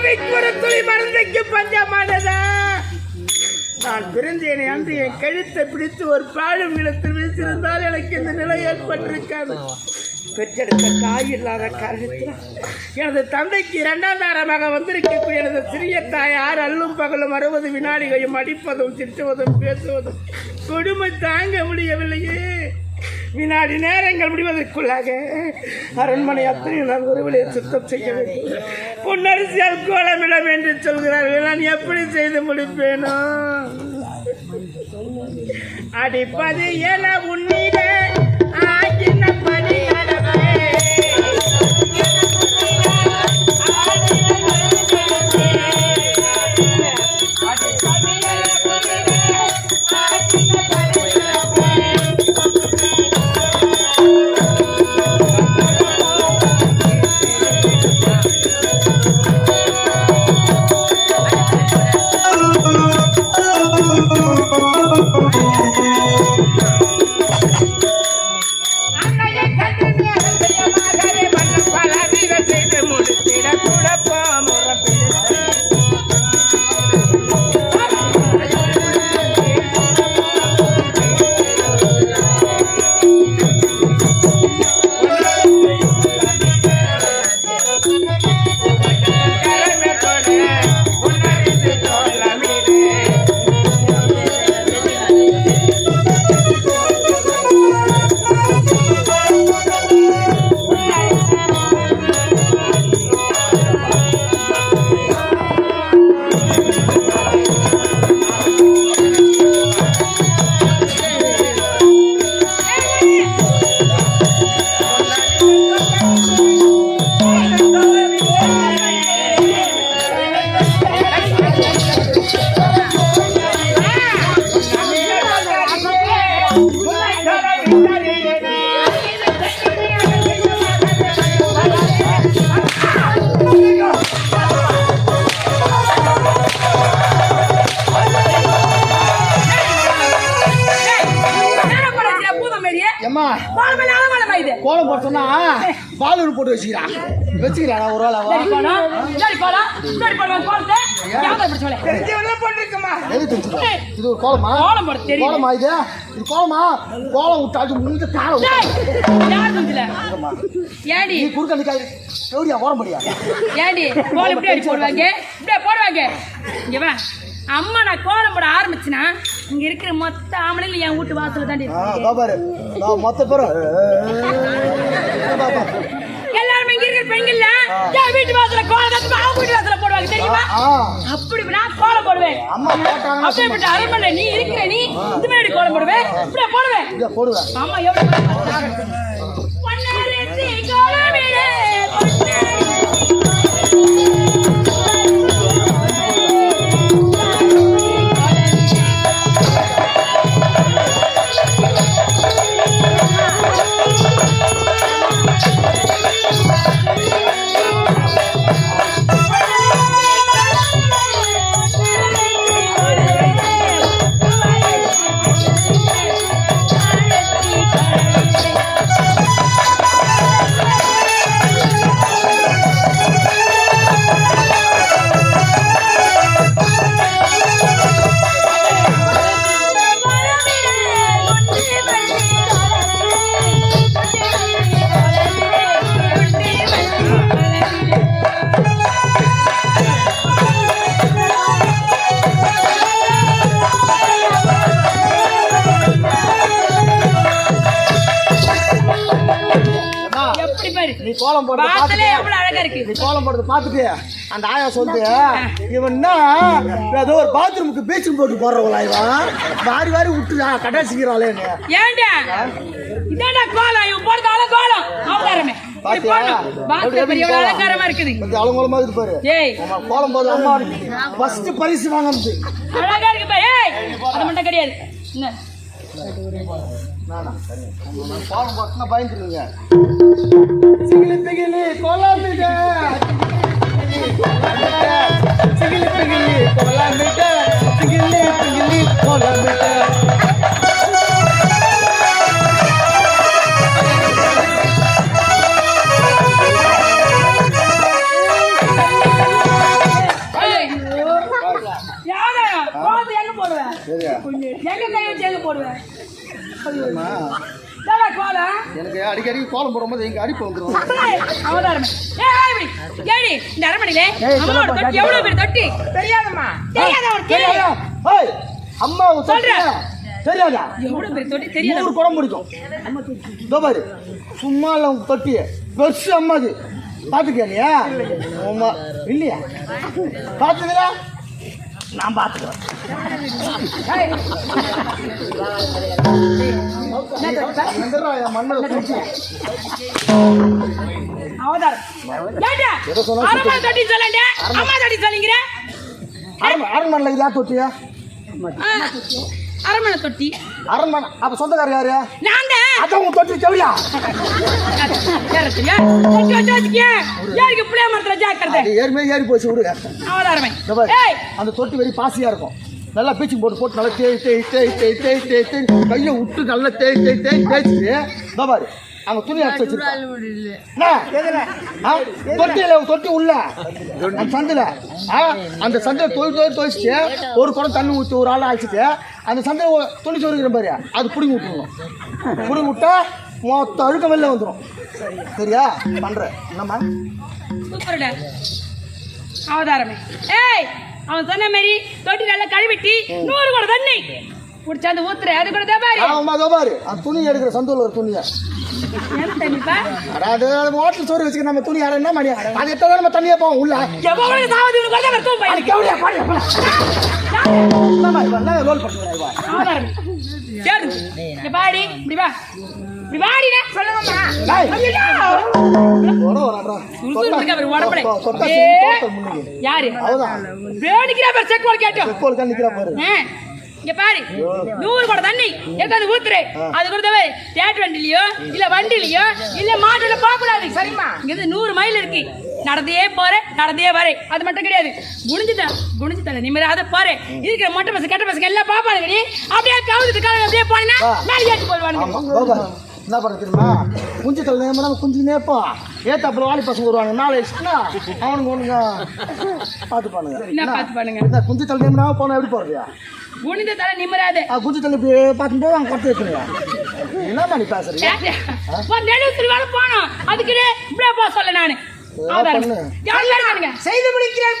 இந்த பாவைக்கு ஒரு துளி மருந்தைக்கு பஞ்சமானதா? நான் பிறந்தேனே அன்று என் கழுத்தை பிடித்து ஒரு பாழும் நிலத்தில் வீசியிருந்தால் எனக்கு இந்த நிலை ஏற்பட்டிருக்காது. பெற்றெடுத்த தாய் இல்லாத காரணத்தில் எனது தந்தைக்கு இரண்டாம் தாரமாக வந்திருக்கக்கூடிய எனது சிறிய தாயார் அல்லும் பகலும் அறுபது வினாடிகளையும் அடிப்பதும் திட்டுவதும் பேசுவதும் கொடுமை தாங்க முடியவில்லையே. வினாடி நேரங்கள் முடிவதற்குள்ளாக அரண்மனை அத்தனை நான் ஒருவரை சுத்தம் செய்ய வேண்டும். பொன்னரிசியால் கோலமிடம் என்று சொல்கிறார்கள். நான் எப்படி செய்து முடிப்பேனோ? அடிப்பது என உன் ஏம்மா கோலம் போட்டோம்னா பாலூர் போட்டு வச்சுக்கிறா. வச்சுக்கிறா ஒரு வேளை. இது ஒரு கோலமா? கோலம் போட தெரியும். கோலமா இது? இது கோலமா? கோலம் விட்டாச்சு முந்த கால ஏடி? நீ குறுக்க நிக்காது எப்படியா ஓட முடியா ஏடி கோலம் இப்படி அடி போடுவாங்க. இப்படியே போடுவாங்க. இங்க வா. அம்மா நான் கோலம் போட ஆரம்பிச்சுனா இங்க இருக்கிற மொத்த ஆம்பளைங்க என் வீட்டு வாசல்ல தாண்டி. இதோ பாரு. மொத்த பேரும். எல்லாருமே இங்க இருக்கிற பெண்கள்ல என் வீட்டு வாசல்ல கோலம் அவங்க வீட்டு வாசல்ல போடுவாங்க தெரியுமா? அப்படி நான் கோலம் போடுவேன். அம்மா போட்டாங்கன்னா அப்படிப்பட்ட அரண்மனை நீ இருக்கிற நீ இந்த மாதிரி கோலம் போடுவேன் இப்படியே போடுவேன் இதை போடுவேன். ஆமா எவ்வளவு கோலம் போடுறத பார்த்துட்டு எவ்வளவு அழகா இருக்கு. கோலம் போடுறத பார்த்துட்டு அந்த ஆயா சொல்லுது இவன் என்ன ஏதோ ஒரு பாத்ரூமுக்கு பீச்சும் போட்டு போடுறவங்களா இவன்? வாரி வாரி விட்டுடா கட்டாசிக்கிறாளே ஏன்டா இதாண்டா கோலம்? இவன் போடுறது அழகு கோலம். அவதாரமே பரிசு வாங்கினது. அழகா இருக்கு கிடையாது. பாலம் பார்த்தா பயந்துருங்க. சிகிலி பிகிலி கொலாமிட்ட. சிகிலி பிகிலி கொலாமிட்ட. சிகிலி பிகிலி கொலாமிட்ட. எனக்கு அடிக்கடி கோலம் போடும்போது இங்க அடிப்பு வந்துடும் அவதாரம். ஏடி இந்த அரமணிலே அம்மாவோட தொட்டி எவ்வளவு பெரிய தொட்டி? தெரியாதம்மா. தெரியாத ஒரு தெரியாதா? ஏய் அம்மா சொல்றேன். தெரியாதா? எவ்வளவு பெரிய தொட்டி? தெரியாத? நூறு குடம் பிடிக்கும். இதோ பாரு சும்மா இல்லை உங்க தொட்டி. பெருசு அம்மாது பார்த்துக்கியா நீ? ஆமா. இல்லையா? பார்த்துக்கிறா நான் பார்த்துக்கிறேன் அவதாரம். அரமணை தொட்டி சொல்லண்டே? அம்மா தொட்டி அரண்மனை அரண்மனையில் இதா தொட்டியா? அரமணை தொட்டி. அரண்மனை அப்ப சொந்தக்காரர் யாரு? நான் அதான் உங்க தொட்டி செவியா யாருக்கு புளிய மரத்துல ஜாக்கிரதை ஏற்கனவே ஏறி போச்சு விடு அவதாரமே இதோ பாரு, ஏய் அந்த தொட்டி வெறி பாசியா இருக்கும் நல்லா பீச்சிங் போட்டு போட்டு நல்லா தேய் தேய் தேய் தேய் தேய் தேய் தேய் கையை விட்டு நல்லா தேய் தேய் தேய் தேய்ச்சிட்டு பாரு அங்க துணி அடிச்சு வச்சிருக்கேன். தொட்டியில தொட்டி உள்ள. அந்த சந்தில ஆ, அந்த சந்தில தொழில் தொழில் தொழிச்சிட்டு ஒரு குடம் தண்ணி ஊற்றி ஒரு ஆள் அழைச்சிட்டு அந்த சந்தில துணி சொருகிற பாரு. அது பிடிங்கி விட்டுருணும் பிடிங்கி விட்டா மொத்த அழுக்க வெளில வந்துடும் சரியா? பண்றேன் என்னம்மா? சூப்பர்டா. அவதாரமே. ஏய் அவன் சொன்ன மாதிரி தொட்டி நல்லா கழுவிட்டி நூறு கூட தண்ணி. குடிச்சாந்து ஊத்துற அது கூட தேபாரி ஆமா பாரு. அந்த துணி எடுக்கிற சந்தூர்ல ஒரு துணியை. அதாவது ஹோட்டல் சோறு வச்சுக்க நம்ம துணி யாரும் என்ன மணி? அது எத்தனை நம்ம தண்ணியா போவோம் உள்ள. யாரு? அவதான். வேடிக்கிறா பேர் செக் போல் கேட்டோம். செக்கோல் தான் நிக்கிறா பாரு. இங்க பாரு. நூறு கூட தண்ணி. எடுத்து ஊத்துரு அது கூட தவிர தேட்டர் வண்டிலயோ இல்ல வண்டிலயோ இல்ல மாட்டுல போக கூடாது சரிம்மா. இங்க நூறு மைல் இருக்கு. நடந்தே போறேன் நடந்தே வரேன் அது மட்டும் கிடையாது. குனிஞ்சுட்டேன் குனிஞ்சுட்டேன் நிம்மதியாத போறேன் இருக்கிற மொட்டை பசங்க கெட்ட பசங்க எல்லாம் பாப்பாங்க அப்படியே கவுந்துட்டு காலம் அப்படியே போனா வா. மேலே ஏற்றி போடுவானுங்க. என்ன பண்ண தெரியுமா? குஞ்சு தலை நேரம் நம்ம குஞ்சு நேப்போம் ஏத்தாப்புல வாலி பசங்க வருவாங்க நாலு அவனுங்க ஒண்ணுங்க. பார்த்து பண்ணுங்க என்ன பார்த்து பண்ணுங்க குஞ்சு தலை நேரம்னா போனா எப்படி போறதுயா குனிஞ்ச தலை நிம்மராது குஞ்சு தலை போய் அவங்க கொடுத்து வைக்கணுங்க என்ன நீ பேசுறீங்க? போனோம். அதுக்கு இப்படியே போக சொல்ல நானு? செய்து முடிக்கிறேன்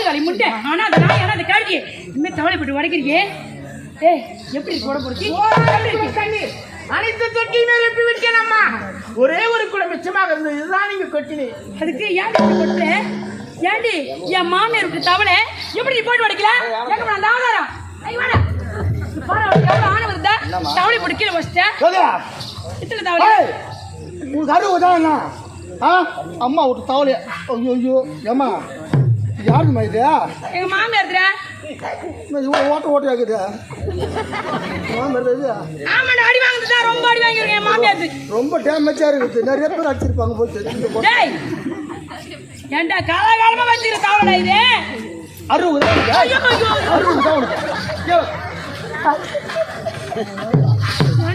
போ. ஓடுகாலி முட்டை. ஆனா அந்த நாய் ஆனா அந்த கழுகி இனிமே தவளைப்பட்டு உடைக்கிறீங்க ஏய் எப்படி உடம்பு பிடிச்சி எப்படி அனைத்து தொட்டியுமே எழுப்பி விட்டேன் அம்மா ஒரே ஒரு குடம் மிச்சமாக இருந்தது. இதுதான் நீங்க கொட்டினேன் அதுக்கு ஏன்டி இப்படி கொட்டுற? ஏன்டி என் மாமியார் விட்டு தவளை. எப்படி நீ போட்டு உடைக்கல? போன அந்த ஆதாரம்? ஐ வாடா. பாரு அவளுக்கு எவ்வளவு ஆணவம் இருந்தா தவளை போட்டு கீழே வச்சிட்டேன் இத்தனை தவளை? அம்மா விட்டு தவளைய. ஐயோ ஐயோ. ஏம்மா? யாருக்குமா இது? எங்க மாமியார் இவ்வளோ ஓட்ட ஓட்ட ஆகுது இது? ஆமாடா அடி வாங்குறது தான் ரொம்ப அடி வாங்கிருக்கேன் என் மாமியாருக்கு ரொம்ப டேமேஜாக இருக்குது. நிறைய பேர் அடிச்சிருப்பாங்க போய் தெரிஞ்சு டேய்! ஏன்டா காலகாலமா வச்சிருக்க தவறடா இது? அறுபது. அறுபது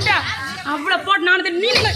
தான் அவ்வளவு போட்டு நானு நீங்க